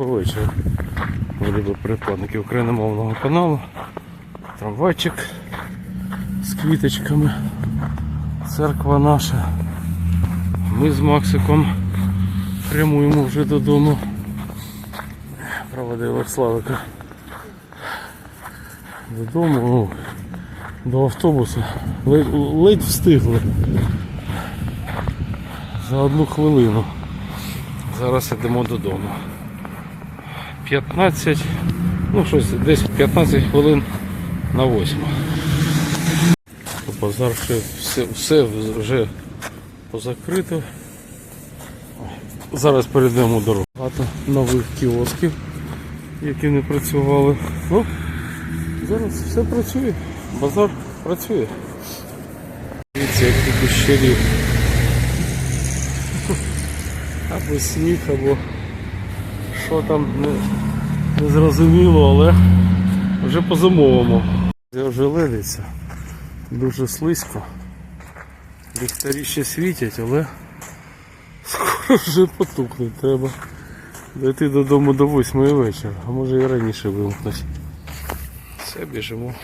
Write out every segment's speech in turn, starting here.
Вечір. Любі припадники україномовного каналу. Трамвайчик з квіточками. Церква наша. Ми з Максиком прямуємо вже додому. Проводив Славика додому, ну, до автобуса. Ледь встигли. За одну хвилину. Зараз йдемо додому. 15, ну щось десь 15 хвилин на 8. Базар все, все, все вже позакрито. Зараз перейдемо дорогу. Багато нових кіосків, які не працювали. Ну, зараз все працює. Базар працює. Дивіться, як тут щирі. Або сніг, або що там не, не зрозуміло, але вже по-зимовому. Це вже ледиться. Дуже слизько. Ліхтарі ще світять, але скоро вже потухнуть. Треба дойти додому до 8 вечора, а може і раніше вимкнуть. Все, біжимо.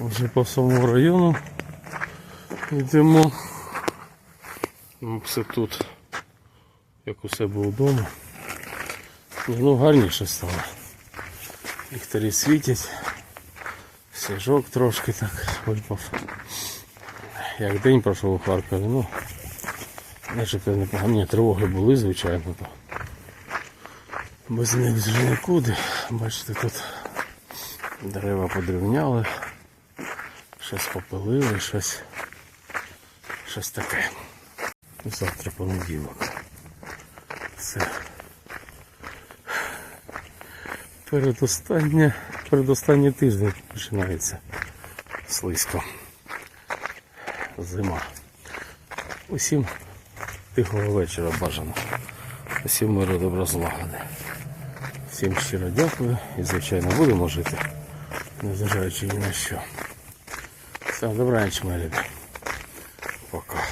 Вже по всьому району йдемо. Ну, Все тут, як у себе вдома. Ну, гарніше стало. Ліхтарі світять. Сніжок трошки так випав. Як день пройшов у Харкові, ну начебто непогано. Ні, тривоги були, звичайно, то без них вже нікуди. Бачите, тут дерева подрівняли, щось попилили, щось, щось таке. Завтра понеділок. Все. Передостання, передостанній тиждень починається слизько. Зима. Усім тихого вечора бажано. Усім миру добро злагоди. Всім щиро дякую і звичайно будемо жити, незважаючи ні на що. Все, добраніч, мої любі. Пока.